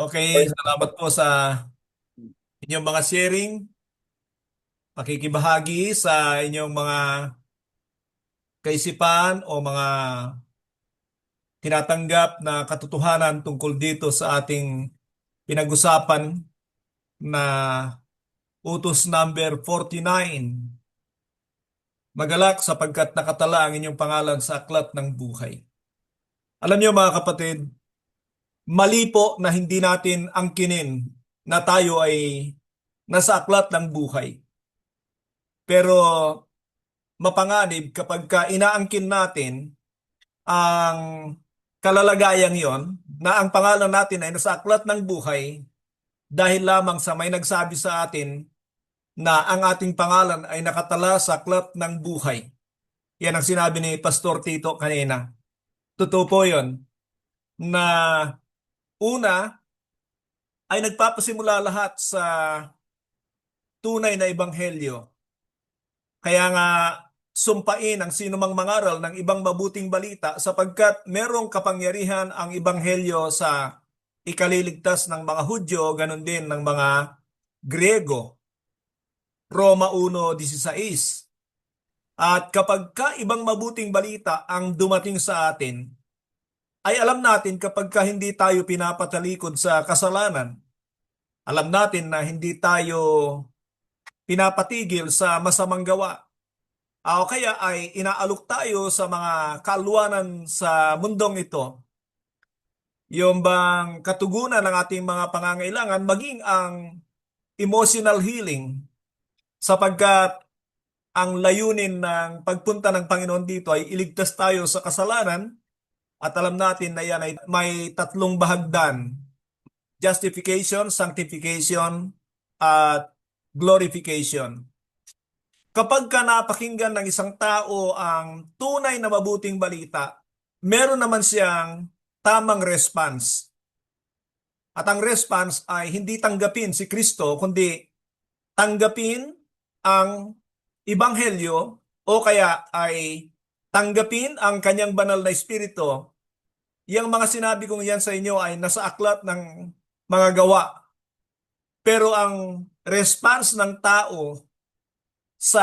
Okay, salamat po sa inyong mga sharing, pakikibahagi sa inyong mga kaisipan o mga tinatanggap na katotohanan tungkol dito sa ating pinag-usapan na utos number 49. Magalak sapagkat nakatala ang inyong pangalan sa aklat ng buhay. Alam niyo mga kapatid, mali po na hindi natin angkinin na tayo ay nasa aklat ng buhay. Pero mapanganib kapag ka inaangkin natin ang kalalagayang yon na ang pangalan natin ay nasa aklat ng buhay dahil lamang sa may nagsabi sa atin na ang ating pangalan ay nakatala sa aklat ng buhay. Yan ang sinabi ni Pastor Tito kanina. Totoo po yun na una ay nagpapasimula lahat sa tunay na ebanghelyo. Kaya nga sumpain ang sinumang mangaral ng ibang mabuting balita sapagkat merong kapangyarihan ang ebanghelyo sa ikaliligtas ng mga Hudyo, ganun din ng mga Grego. Roma 1.16 At kapag ka ibang mabuting balita ang dumating sa atin, ay alam natin kapag ka hindi tayo pinapatalikod sa kasalanan, alam natin na hindi tayo pinapatigil sa masamang gawa. O kaya ay inaalok tayo sa mga kalwanan sa mundong ito. Yung bang katugunan ng ating mga pangangailangan maging ang emotional healing sapagkat ang layunin ng pagpunta ng Panginoon dito ay iligtas tayo sa kasalanan at alam natin na yan ay may tatlong bahagdan. Justification, sanctification, at glorification. Kapag ka napakinggan ng isang tao ang tunay na mabuting balita, meron naman siyang tamang response. At ang response ay hindi tanggapin si Kristo, kundi tanggapin ang Ibanghelyo o kaya ay tanggapin ang kanyang banal na espiritu. Yang mga sinabi kong yan sa inyo ay nasa aklat ng mga gawa. Pero ang response ng tao sa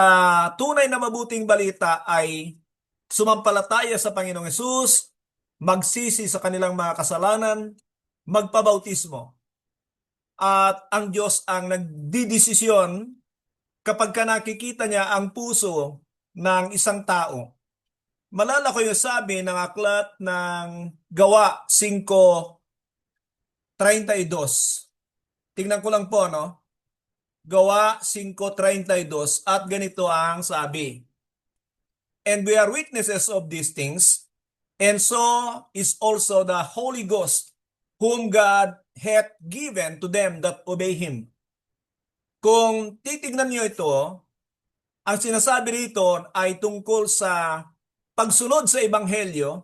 tunay na mabuting balita ay sumampalataya sa Panginoong Yesus, magsisi sa kanilang mga kasalanan, magpabautismo. At ang Diyos ang nagdidesisyon kapag ka nakikita niya ang puso ng isang tao. Malala ko yung sabi ng aklat ng Gawa 5.32. Tingnan ko lang po, no? Gawa 5.32 at ganito ang sabi. And we are witnesses of these things, and so is also the Holy Ghost, whom God hath given to them that obey Him. Kung titignan niyo ito, ang sinasabi rito ay tungkol sa pagsunod sa Ebanghelyo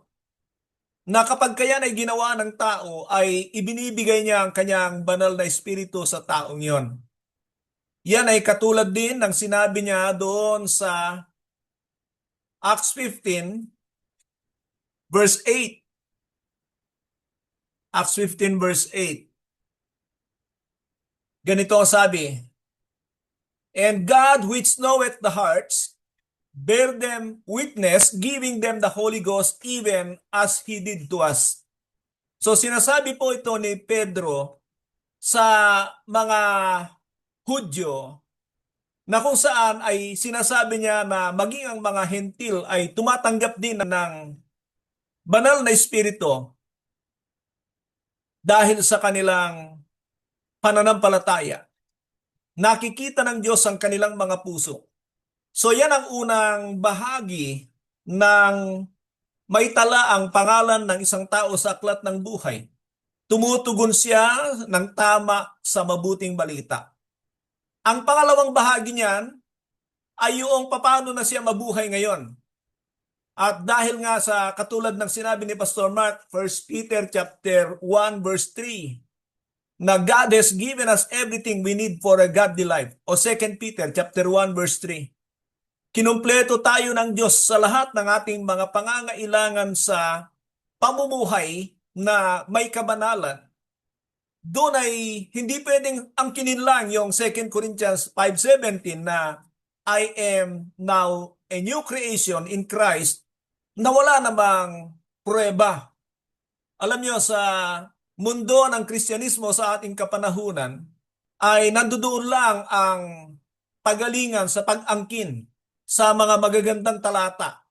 na kapag kaya ay ginawa ng tao ay ibinibigay niya ang kanyang banal na espiritu sa taong yon. Yan ay katulad din ng sinabi niya doon sa Acts 15 verse 8. Acts 15 verse 8. Ganito ang sabi, And God which knoweth the hearts, bear them witness, giving them the Holy Ghost even as He did to us. So sinasabi po ito ni Pedro sa mga Hudyo na kung saan ay sinasabi niya na maging ang mga hentil ay tumatanggap din ng banal na espiritu dahil sa kanilang pananampalataya nakikita ng Diyos ang kanilang mga puso. So yan ang unang bahagi ng maitala ang pangalan ng isang tao sa aklat ng buhay. Tumutugon siya ng tama sa mabuting balita. Ang pangalawang bahagi niyan ay yung paano na siya mabuhay ngayon. At dahil nga sa katulad ng sinabi ni Pastor Mark, 1 Peter chapter 1 verse 3, na God has given us everything we need for a godly life. O 2 Peter chapter 1 verse 3. Kinumpleto tayo ng Diyos sa lahat ng ating mga pangangailangan sa pamumuhay na may kabanalan. doon ay hindi pwedeng angkinin lang yung 2 Corinthians 5.17 na I am now a new creation in Christ na wala namang prueba. Alam niyo sa mundo ng Kristyanismo sa ating kapanahunan ay nandoon lang ang pagalingan sa pag-angkin sa mga magagandang talata.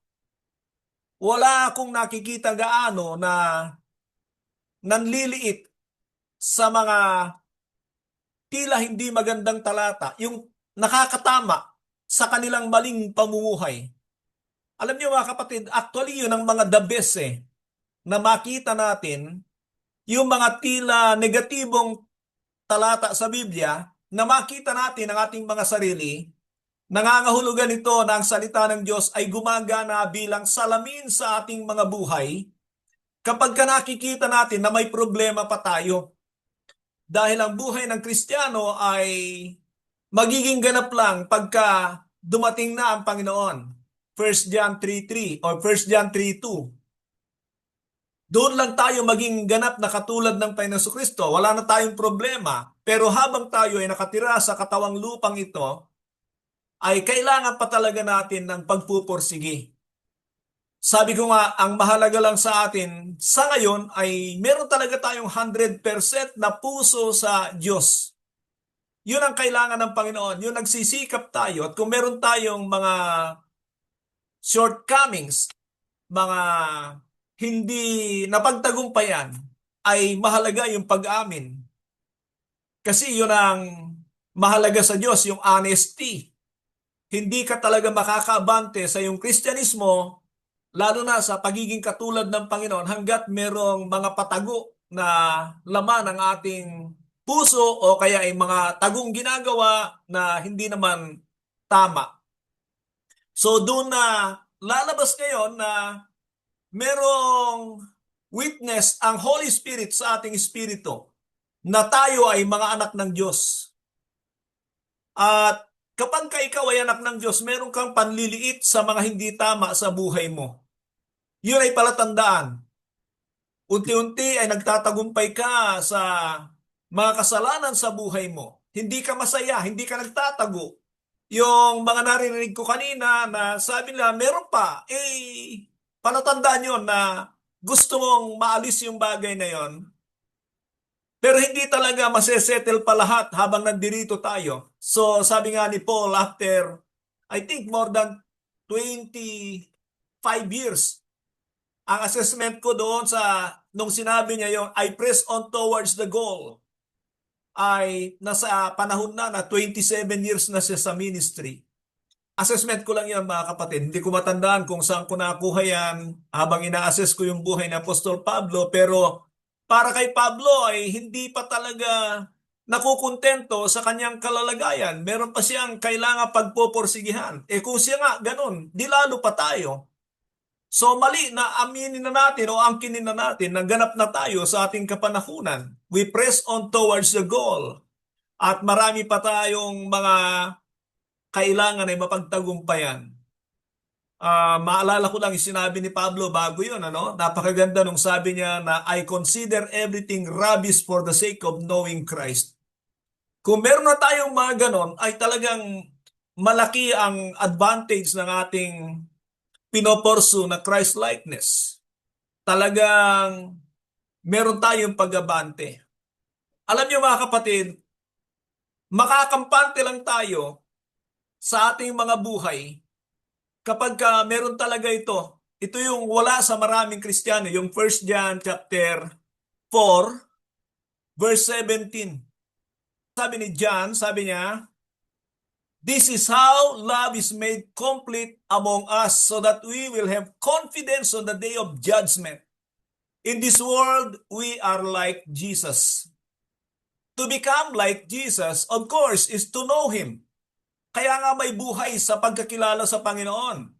Wala akong nakikita gaano na nanliliit sa mga tila hindi magandang talata, yung nakakatama sa kanilang maling pamumuhay. Alam niyo mga kapatid, actually yun ang mga the best eh, na makita natin yung mga tila negatibong talata sa Biblia na makita natin ang ating mga sarili, nangangahulugan ito na ang salita ng Diyos ay gumagana bilang salamin sa ating mga buhay kapag ka nakikita natin na may problema pa tayo. Dahil ang buhay ng Kristiyano ay magiging ganap lang pagka dumating na ang Panginoon. 1 John 3.3 or 1 John 3.2 doon lang tayo maging ganap na katulad ng Panginoon Kristo. Wala na tayong problema. Pero habang tayo ay nakatira sa katawang lupang ito, ay kailangan pa talaga natin ng pagpupursigi. Sabi ko nga, ang mahalaga lang sa atin sa ngayon ay meron talaga tayong 100% na puso sa Diyos. Yun ang kailangan ng Panginoon. Yun nagsisikap tayo at kung meron tayong mga shortcomings, mga hindi napagtagumpayan, ay mahalaga yung pag-amin. Kasi yun ang mahalaga sa Diyos, yung honesty. Hindi ka talaga makakaabante sa yung Kristyanismo lalo na sa pagiging katulad ng Panginoon hanggat merong mga patago na laman ng ating puso o kaya ay mga tagong ginagawa na hindi naman tama. So doon na lalabas ngayon na merong witness ang Holy Spirit sa ating espiritu na tayo ay mga anak ng Diyos. At kapag ka ikaw ay anak ng Diyos, meron kang panliliit sa mga hindi tama sa buhay mo. Yun ay palatandaan. Unti-unti ay nagtatagumpay ka sa mga kasalanan sa buhay mo. Hindi ka masaya, hindi ka nagtatago. Yung mga naririnig ko kanina na sabi nila, meron pa, eh, palatandaan yun na gusto mong maalis yung bagay na yon. Pero hindi talaga masesettle pa lahat habang nandirito tayo. So sabi nga ni Paul after I think more than 25 years ang assessment ko doon sa nung sinabi niya yung I press on towards the goal ay nasa panahon na na 27 years na siya sa ministry. Assessment ko lang yan mga kapatid. Hindi ko matandaan kung saan ko nakuha yan habang ina-assess ko yung buhay ni Apostol Pablo. Pero para kay Pablo ay hindi pa talaga nakukontento sa kanyang kalalagayan. Meron pa siyang kailangan pagpoporsigihan. Eh kung siya nga ganun, di lalo pa tayo. So mali na aminin na natin o angkinin na natin na ganap na tayo sa ating kapanahunan. We press on towards the goal. At marami pa tayong mga kailangan ay mapagtagumpayan. Uh, maalala ko lang yung sinabi ni Pablo bago yun. Ano? Napakaganda nung sabi niya na I consider everything rubbish for the sake of knowing Christ. Kung meron na tayong mga ganon, ay talagang malaki ang advantage ng ating pinoporso na Christ-likeness. Talagang meron tayong pag-abante. Alam niyo mga kapatid, makakampante lang tayo sa ating mga buhay kapag ka meron talaga ito. Ito yung wala sa maraming Kristiyano, yung 1 John chapter 4 verse 17. Sabi ni John, sabi niya, This is how love is made complete among us so that we will have confidence on the day of judgment. In this world, we are like Jesus. To become like Jesus, of course, is to know Him. Kaya nga may buhay sa pagkakilala sa Panginoon.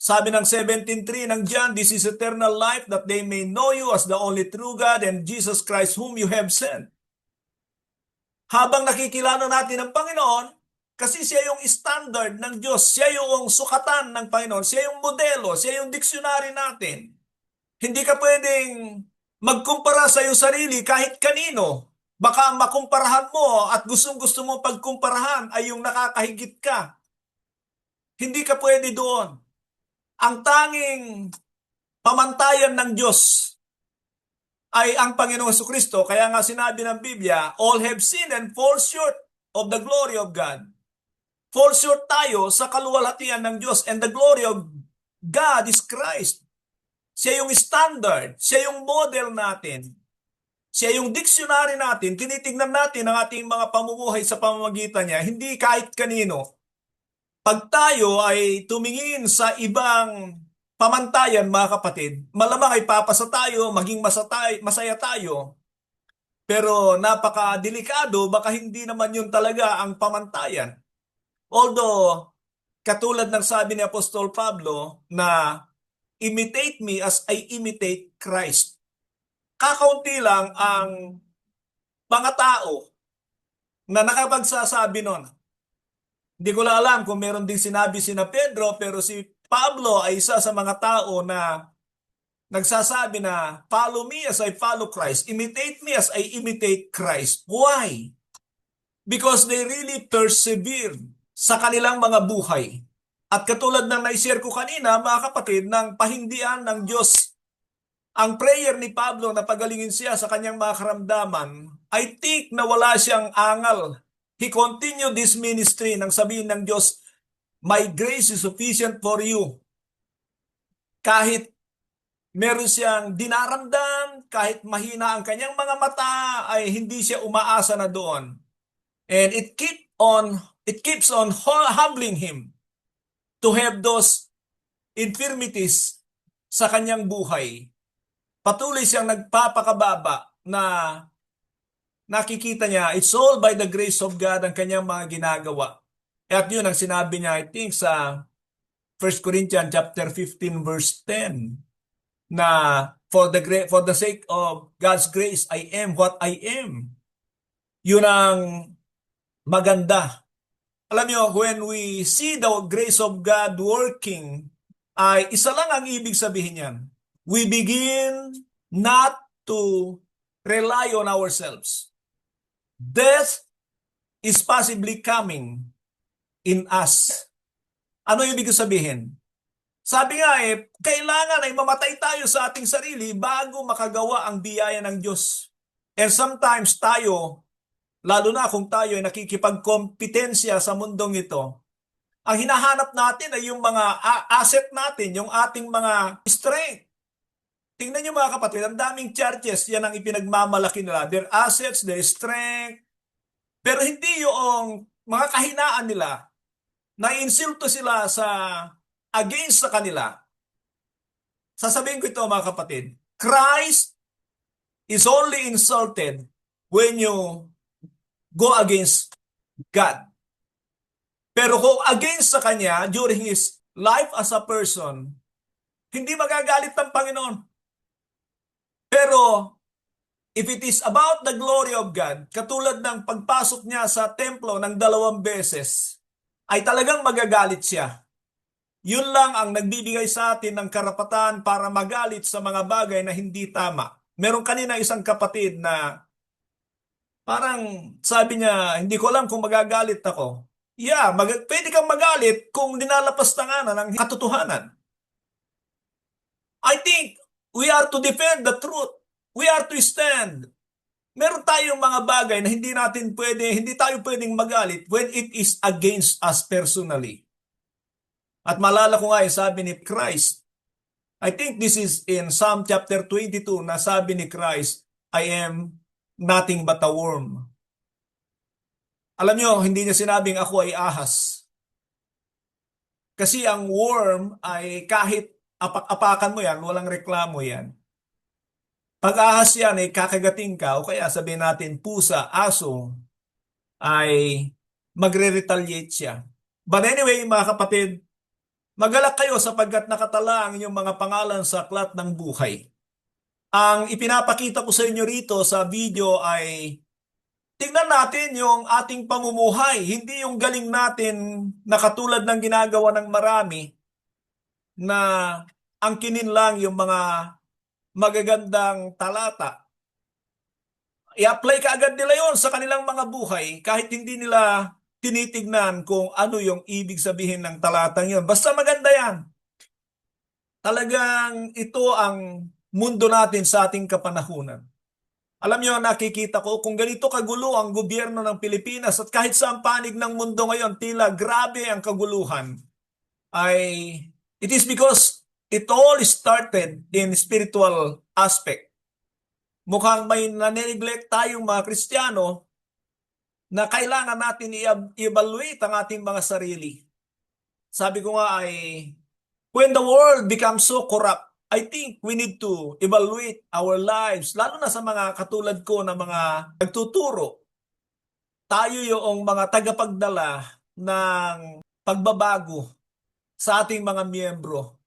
Sabi ng 17.3 ng John, This is eternal life that they may know you as the only true God and Jesus Christ whom you have sent. Habang nakikilala natin ang Panginoon, kasi siya yung standard ng Diyos. Siya yung sukatan ng Panginoon. Siya yung modelo. Siya yung diksyonary natin. Hindi ka pwedeng magkumpara sa iyong sarili kahit kanino. Baka makumparahan mo at gustong gusto mo pagkumparahan ay yung nakakahigit ka. Hindi ka pwede doon. Ang tanging pamantayan ng Diyos ay ang Panginoong Kristo. Kaya nga sinabi ng Biblia, all have sinned and fall short of the glory of God. Fall short tayo sa kaluwalhatian ng Diyos and the glory of God is Christ. Siya yung standard, siya yung model natin. Siya yung dictionary natin, tinitingnan natin ang ating mga pamumuhay sa pamamagitan niya, hindi kahit kanino. Pag tayo ay tumingin sa ibang pamantayan, mga kapatid, malamang ay papasa tayo, maging masatay, masaya tayo. Pero napaka-delikado, baka hindi naman yun talaga ang pamantayan. Although, katulad ng sabi ni Apostol Pablo na imitate me as I imitate Christ. Kakaunti lang ang mga tao na nakapagsasabi nun. Hindi ko lang alam kung meron ding sinabi si na Pedro pero si Pablo ay isa sa mga tao na nagsasabi na follow me as I follow Christ, imitate me as I imitate Christ. Why? Because they really persevered sa kanilang mga buhay. At katulad ng naishare ko kanina, mga kapatid, ng pahindian ng Diyos, ang prayer ni Pablo na pagalingin siya sa kanyang mga karamdaman, I think na wala siyang angal. He continued this ministry nang sabihin ng Diyos, My grace is sufficient for you. Kahit meron siyang dinaramdam, kahit mahina ang kanyang mga mata, ay hindi siya umaasa na doon. And it keep on, it keeps on humbling him to have those infirmities sa kanyang buhay. Patuloy siyang nagpapakababa na nakikita niya, it's all by the grace of God ang kanyang mga ginagawa. At yun ang sinabi niya, I think sa 1 Corinthians chapter 15 verse 10 na for the gra- for the sake of God's grace I am what I am. Yun ang maganda. Alam niyo, when we see the grace of God working, ay isa lang ang ibig sabihin niyan. We begin not to rely on ourselves. Death is possibly coming in us. Ano ibig sabihin? Sabi nga eh, kailangan ay mamatay tayo sa ating sarili bago makagawa ang biyaya ng Diyos. And sometimes tayo, lalo na kung tayo ay nakikipagkompetensya sa mundong ito, ang hinahanap natin ay yung mga asset natin, yung ating mga strength. Tingnan niyo mga kapatid, ang daming churches, yan ang ipinagmamalaki nila. Their assets, their strength. Pero hindi yung mga kahinaan nila, na-insulto sila sa against sa kanila. Sasabihin ko ito mga kapatid, Christ is only insulted when you go against God. Pero kung against sa Kanya during His life as a person, hindi magagalit ng Panginoon. Pero if it is about the glory of God, katulad ng pagpasok niya sa templo ng dalawang beses, ay talagang magagalit siya. Yun lang ang nagbibigay sa atin ng karapatan para magalit sa mga bagay na hindi tama. Meron kanina isang kapatid na parang sabi niya, hindi ko alam kung magagalit ako. Yeah, mag- pwede kang magalit kung dinalapas na nga na ng katotohanan. I think we are to defend the truth. We are to stand. Meron tayong mga bagay na hindi natin pwede, hindi tayo pwedeng magalit when it is against us personally. At malala ko nga yung sabi ni Christ. I think this is in Psalm chapter 22 na sabi ni Christ, I am nothing but a worm. Alam nyo, hindi niya sinabing ako ay ahas. Kasi ang worm ay kahit apak-apakan mo yan, walang reklamo yan. Pag ahas yan ay kakagating ka o kaya sabihin natin pusa, aso, ay magre-retaliate siya. But anyway, mga kapatid, Magalak kayo sapagkat nakatala ang inyong mga pangalan sa aklat ng buhay. Ang ipinapakita ko sa inyo rito sa video ay tingnan natin yung ating pamumuhay, hindi yung galing natin na katulad ng ginagawa ng marami na angkinin lang yung mga magagandang talata. i-apply ka agad nila yon sa kanilang mga buhay kahit hindi nila tinitignan kung ano yung ibig sabihin ng talatang yon. Basta maganda yan. Talagang ito ang mundo natin sa ating kapanahunan. Alam niyo, nakikita ko kung ganito kagulo ang gobyerno ng Pilipinas at kahit sa panig ng mundo ngayon, tila grabe ang kaguluhan, ay it is because it all started in spiritual aspect. Mukhang may nanineglect tayong mga Kristiyano na kailangan natin i-evaluate ang ating mga sarili. Sabi ko nga ay, when the world becomes so corrupt, I think we need to evaluate our lives, lalo na sa mga katulad ko na mga nagtuturo. Tayo yung mga tagapagdala ng pagbabago sa ating mga miyembro.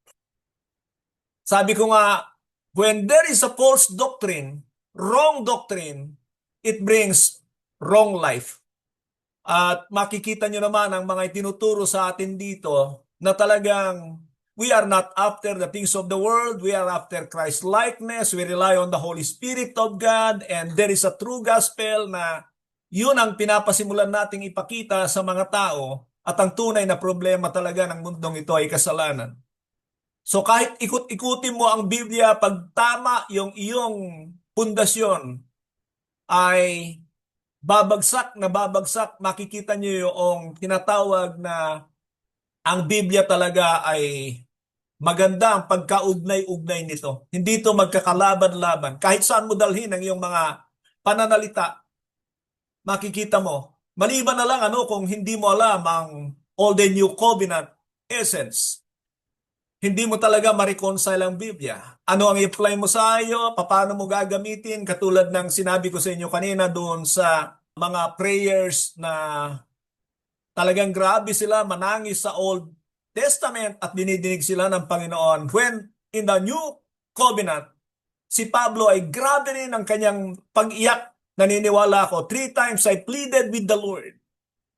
Sabi ko nga, when there is a false doctrine, wrong doctrine, it brings wrong life. At makikita nyo naman ang mga itinuturo sa atin dito na talagang we are not after the things of the world. We are after Christ likeness. We rely on the Holy Spirit of God and there is a true gospel na yun ang pinapasimulan nating ipakita sa mga tao at ang tunay na problema talaga ng mundong ito ay kasalanan. So kahit ikut-ikutin mo ang Biblia, pag tama yung iyong pundasyon, ay babagsak na babagsak, makikita niyo yung tinatawag na ang Biblia talaga ay maganda ang pagkaugnay-ugnay nito. Hindi ito magkakalaban-laban. Kahit saan mo dalhin ang iyong mga pananalita, makikita mo. Maliban na lang ano kung hindi mo alam ang Old and New Covenant essence. Hindi mo talaga ma-reconcile ang Biblia. Ano ang i-apply mo sa iyo? Paano mo gagamitin? Katulad ng sinabi ko sa inyo kanina doon sa mga prayers na talagang grabe sila manangis sa Old Testament at dinidinig sila ng Panginoon. When in the New Covenant, si Pablo ay grabe rin ang kanyang pag-iyak. Naniniwala ako, three times I pleaded with the Lord.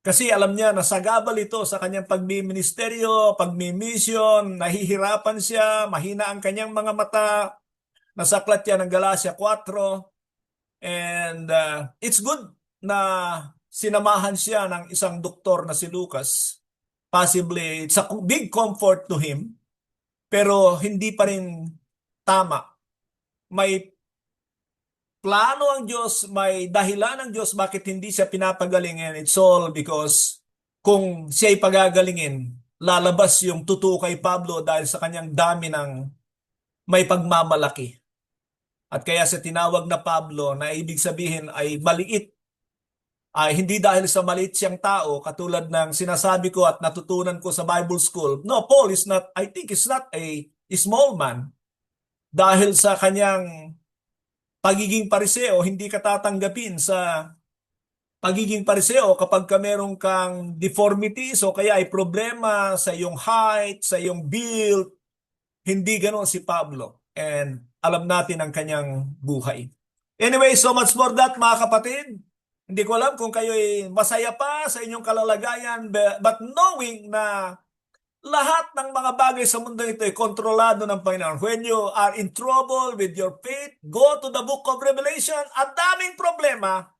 Kasi alam niya na sagabal ito sa kanyang pagmiministeryo, pagmimission, nahihirapan siya, mahina ang kanyang mga mata, nasaklat yan ng Galacia 4. And uh, it's good na sinamahan siya ng isang doktor na si Lucas. Possibly, it's a big comfort to him, pero hindi pa rin tama. May plano ang Diyos, may dahilan ng Diyos bakit hindi siya pinapagalingin. It's all because kung siya ipagagalingin, lalabas yung totoo kay Pablo dahil sa kanyang dami ng may pagmamalaki. At kaya sa tinawag na Pablo na ibig sabihin ay maliit ay hindi dahil sa maliit siyang tao katulad ng sinasabi ko at natutunan ko sa Bible school. No, Paul is not, I think is not a small man dahil sa kanyang pagiging pariseo, hindi ka tatanggapin sa pagiging pariseo kapag ka meron kang deformities o kaya ay problema sa iyong height, sa iyong build. Hindi ganoon si Pablo. And alam natin ang kanyang buhay. Anyway, so much for that mga kapatid. Hindi ko alam kung kayo ay masaya pa sa inyong kalalagayan but knowing na lahat ng mga bagay sa mundo ito ay kontrolado ng Panginoon. When you are in trouble with your faith, go to the book of Revelation. Ang daming problema.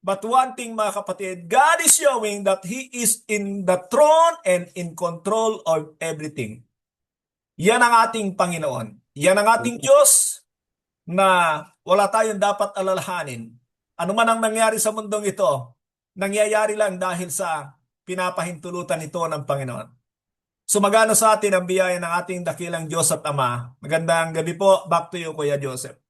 But one thing mga kapatid, God is showing that He is in the throne and in control of everything. Yan ang ating Panginoon. Yan ang ating Diyos na wala tayong dapat alalahanin. Ano man ang nangyari sa mundong ito, nangyayari lang dahil sa pinapahintulutan ito ng Panginoon. Sumagana sa atin ang biyaya ng ating dakilang Diyos at Ama. Magandang gabi po. Back to you, Kuya Joseph.